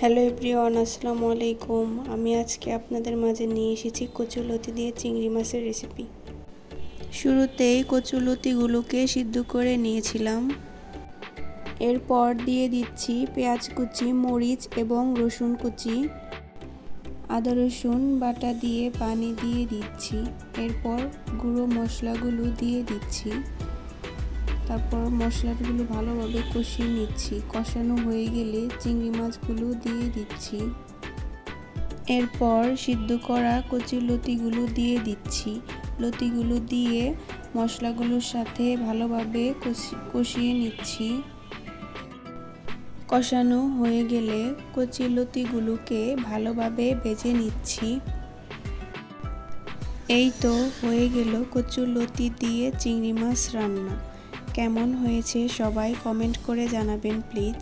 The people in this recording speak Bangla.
হ্যালো এভরিওয়ান, আসসালামু আলাইকুম। আমি আজকে আপনাদের মাঝে নিয়ে এসেছি কচুলতি দিয়ে চিংড়ি মাছের রেসিপি শুরুতেই কচুলতিগুলোকে সিদ্ধ করে নিয়েছিলাম। এরপর দিয়ে দিচ্ছি পেঁয়াজ কুচি, মরিচ এবং রসুন কুচি। আদা রসুন বাটা দিয়ে পানি দিয়ে দিচ্ছি। এরপর গুঁড়ো মশলাগুলো দিয়ে দিচ্ছি। তারপর মশলাগুলো ভালোভাবে কষিয়ে নিচ্ছি। কষানো হয়ে গেলে চিংড়ি মাছগুলো দিয়ে দিচ্ছি। এরপর সিদ্ধ করা কচি লতিগুলো দিয়ে দিচ্ছি। লতিগুলো দিয়ে মশলাগুলোর সাথে ভালোভাবে কষিয়ে নিচ্ছি। কষানো হয়ে গেলে কচি লতিগুলোকে ভালোভাবে ভেজে নিচ্ছি। এই তো হয়ে গেল কচুর লতি দিয়ে চিংড়ি মাছ রান্না। কেমন হয়েছে সবাই কমেন্ট করে জানাবেন প্লিজ